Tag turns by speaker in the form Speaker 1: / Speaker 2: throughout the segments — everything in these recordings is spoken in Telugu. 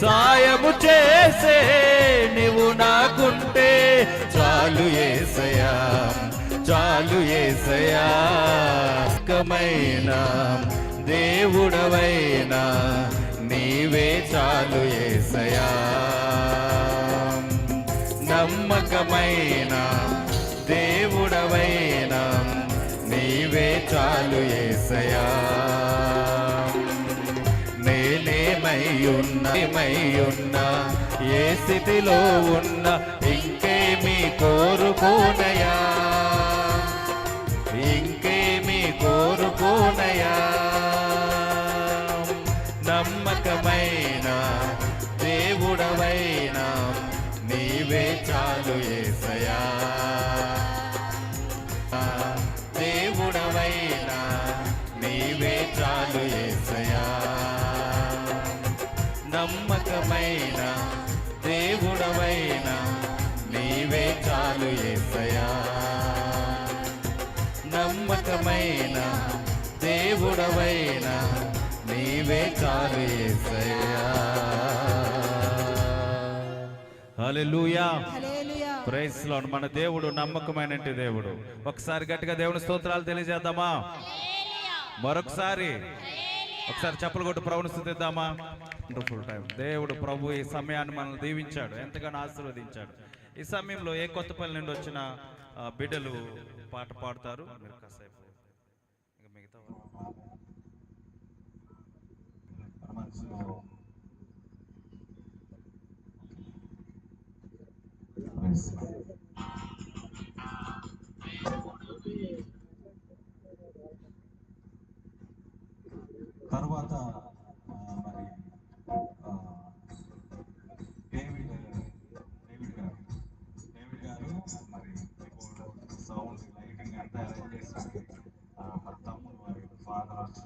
Speaker 1: సాయము చేసే నీవు నాకుంటే చాలు ఏసయా చాలు ఏసయా కమైన దేవుడవైనా నీవే చాలు ఏసయా నమ్మకమైన దేవుడవైనా నీవే చాలు ఏసయా ఉన్న ఏమై ఏ స్థితిలో ఉన్న ఇంకేమీ కోరుకోనయా? ఇంకేమీ కోరుకోనయా? నమ్మకమైన దేవుడవైనా నీవే చాలు ఏసై. నమ్మకమైన దేవుడవైనా నీవే చాలు ఏసయా నమ్మకమైన దేవుడవైనా నీవే చాలు ఏసయా హల్లెలూయా.
Speaker 2: హల్లెలూయా.
Speaker 1: ప్రైస్ లార్డ్ మన దేవుడు నమ్మకమైన దేవుడు. ఒకసారి గట్టిగా దేవుని స్తోత్రాలు తెలియజేద్దామా? మరొకసారి. ఒకసారి చెప్పలు కొట్టు ప్రభుని స్థుతిద్దామా? వండర్ఫుల్ టైం దేవుడు ప్రభు ఈ సమయాన్ని మనల్ని దీవించాడు ఎంతగానో ఆశీర్వదించాడు. ఈ సమయంలో ఏ కొత్త పని నుండి వచ్చిన బిడ్డలు పాట పాడతారు. మీరు కాసేపు ఇంకా మిగతా వాళ్ళు.
Speaker 3: తర్వాత మరి డేవిడ్ డేవిడ్ గారు డేవిడ్ గారు మరి సౌండ్ లైటింగ్ అంతా అరేంజ్ చేసి మరి తమ్ముడు వారి ఫాదర్ వచ్చి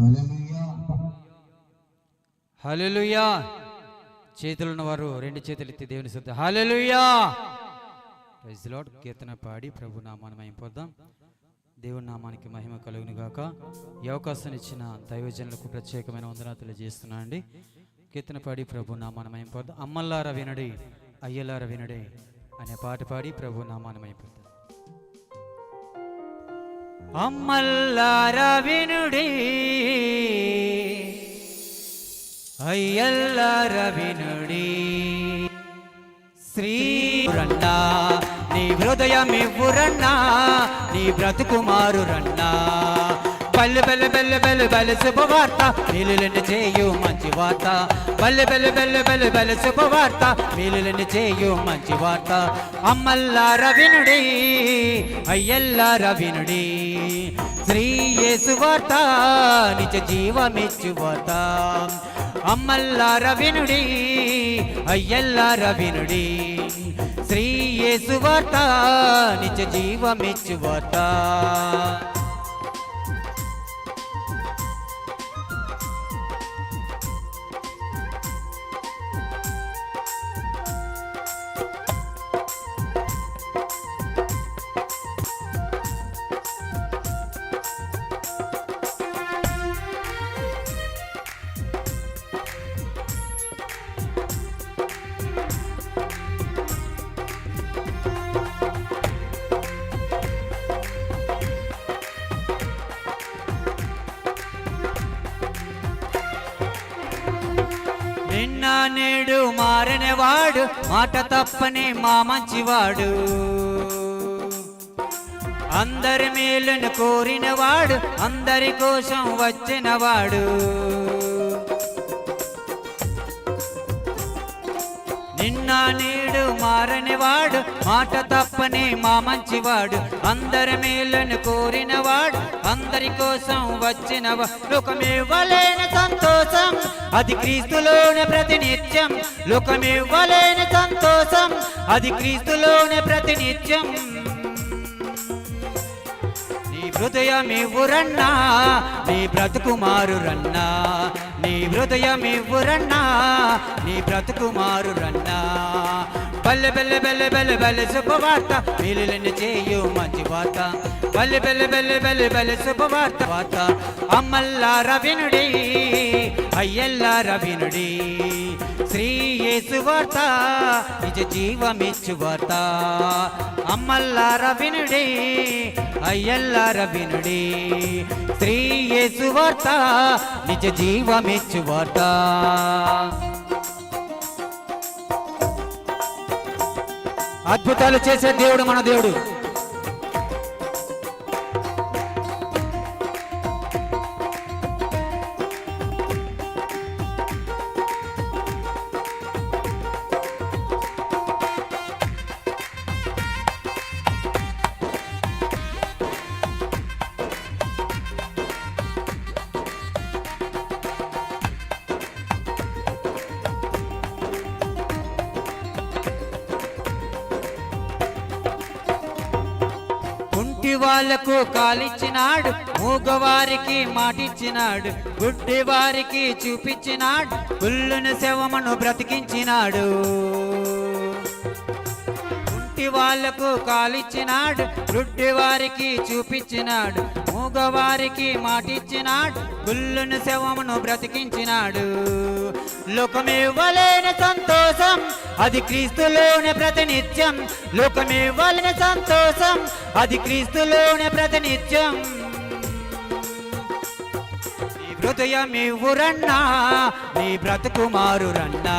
Speaker 2: హల్లెలూయా. హల్లెలూయా.
Speaker 4: చేతులు ఉన్నవారు రెండు చేతులు ఎత్తి దేవుని శుద్ధ హల్లెలూయా. ప్రైజ్ లార్డ్ కీర్తన పాడి ప్రభు నామాన్ని పొందాం దేవుని నామానికి మహిమ కలుగును గాక. ఈ అవకాశాన్ని ఇచ్చిన దైవజనులకు ప్రత్యేకమైన వందనా తెలియజేస్తున్నా అండి కీర్తన పాడి ప్రభు నామాన్ని మహిమ పొందాం అమ్మల్లార వినడి అయ్యలార వినడి అనే పాట పాడి ప్రభు నామాన్ని మహిమ పొందాం అమ్మల్లార వినుడి అయ్యల్లార వినుడి శ్రీరన్నా నీ హృదయం ఇవ్వురన్నా నీ బ్రతుకుమారు రన్నా బల్లి బల్లి బల్లి బల్లి బెల్లి శుభవార్త మేలులను చేయు మంచి వార్త. బల్లి బల్లి బల్లి బల్లి బెల్లి శుభవార్త మేలులను చేయు మంచి వార్త. అమ్మల్లార రవినుడి అయ్యల్లార రవినుడి. శ్రీ యేసు వార్త నిజ జీవమిచ్చు వార్త. అమ్మల్లార వినుడి అయ్యల్లార వినుడి శ్రీ యేసు వార్త నిజ జీవమిచ్చు వార్త. నిన్న నేడు మారనివాడు మాట తప్పని మా మంచివాడు. అందరి మేలును కోరినవాడు అందరి కోసం వచ్చినవాడు. నిన్న నేడు మారనివాడు మాట తప్పని మా మంచివాడు. అందరి మేలును కోరినవాడు అందరి కోసం వచ్చినవాడు. లోకమివ్వలేని అది క్రీస్తులోనే ప్రతినిత్యం. లోకమివ్వలేని సంతోషం. అది క్రీస్తులోనే ప్రతినిత్యం. నీ హృదయమివ్వురన్నా నీ బ్రతుకుమారురన్నా నీ హృదయమివ్వురన్నా నీ బ్రతుకుమారురన్నా. బల్లె బెల్లె బెల్లె బెల్లె బెల్లె శుభవార్త మేలులను చేయు మంచి వార్త. బల్లె బెల్లె బెల్లె బెల్లె బెల్లె శుభవార్త వార్త. అమ్మల్లా రవినుడి అయ్యల్లార వినుడి శ్రీ యేసు వార్త నిజ జీవమిచ్చు వార్త. అమ్మల్లార వినుడి అయ్యల్లార వినుడి శ్రీ యేసు వార్త నిజ జీవమిచ్చు వార్త. అద్భుతాలు చేసే దేవుడు మన దేవుడు. వాళ్ళకు కాలిచ్చినాడు మూగవారికి మాటిచ్చినాడు గుడ్డి వారికి చూపించినాడు గుల్లుని శవమును బ్రతికించినాడు. కుంటి వాళ్ళకు కాలిచ్చినాడు గుడ్డి వారికి చూపించినాడు మూగవారికి మాటిచ్చినాడు గుల్లుని శవమును బ్రతికించినాడు. లోకమివ్వలేని సంతోషం అది క్రీస్తులోని ప్రతినిత్యం. లోకమివ్వలేని సంతోషం అది క్రీస్తులోని ప్రతినిత్యం. హృదయమివ్వురన్నా హృదయం నీ బ్రతుకుమారురన్నా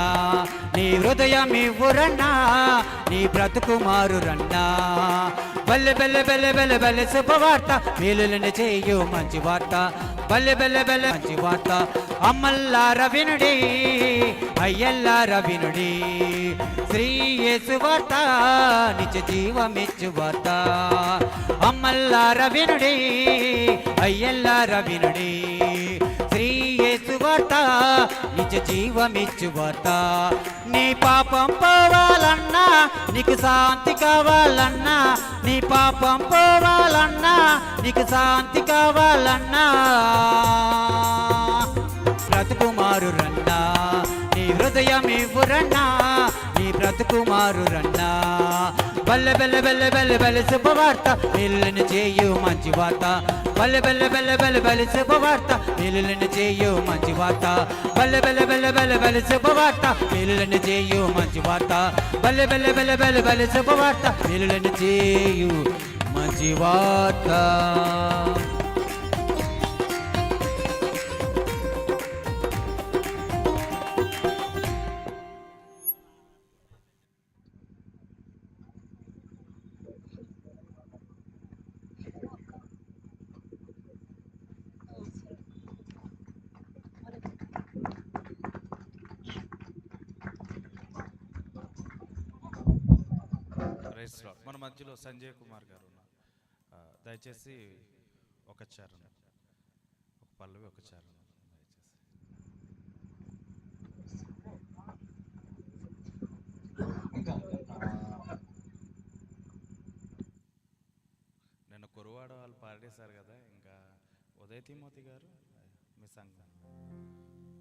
Speaker 4: నీ హృదయమివ్వురన్నా నీ బ్రతుకుమారురన్నా. బల్లె బల్లె బల్లె బల్లె బల్లె శుభవార్త మేలులను చేయు మంచి వార్త. బల్లె బల్లె బల్లె మంచి వార్త. అమ్మల్లార వినుడి అయ్యల్లార వినుడి. శ్రీ యేసు వార్త నిజ జీవమిచ్చు వార్త. అమ్మల్లార వినుడి అయ్యల్లార వినుడి. వార్త నిజ జీవమిచ్చు వార్త నీ పాపం పోవాలన్నా నీకు శాంతి కావాలన్నా నీ పాపం పోవాలన్నా నీకు శాంతి కావాలన్నా. బ్రతుకుమారు రన్నా నీ హృదయం ఇవ్వురన్నా నీ బ్రతుకుమారు రన్నా బల్లె బెల్ల బెల్ల బెల్ల బెల్ల శుభవార్త ఇల్లుని చేయు మంచి వార్త బల్లె బెల్ల బెల్ల బెల్ల బెల్ల శుభవార్త ఇల్లుని చేయు మంచి వార్త బల్లె బెల్ల బెల్ల బెల్ల బెల్ల శుభవార్త ఇల్లుని చేయు మంచి వార్త బల్లె బెల్ల బెల్ల బెల్ల బెల్ల శుభవార్త ఇల్లుని చేయు మంచి వార్త
Speaker 1: Lord. మన మధ్యలో సంజయ్ కుమార్ గారు ఉన్నారు. దయచేసి ఒక చరణం. ఒక పల్లవి ఒక చరణం. దయచేసి. నిన్న కురువాడ వాళ్ళు పాడేశారు కదా ఇంకా ఉదయ తిమోతి గారు మీ సంఘం.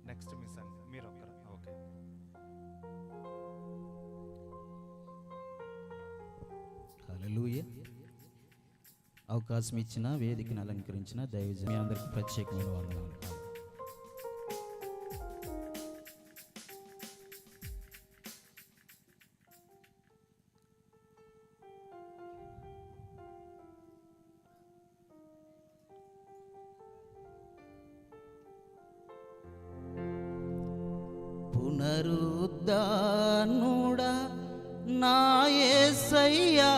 Speaker 1: నెక్స్ట్ మీ సంఘం. మీరు ఒక్కరు. Okay
Speaker 5: hallelujah. అవకాశం ఇచ్చిన వేదికను అలంకరించిన దైవజ మీ అందరికీ ప్రత్యేకమైన వందనాలు. పునరుద్ధానుడా నా యేసయ్యా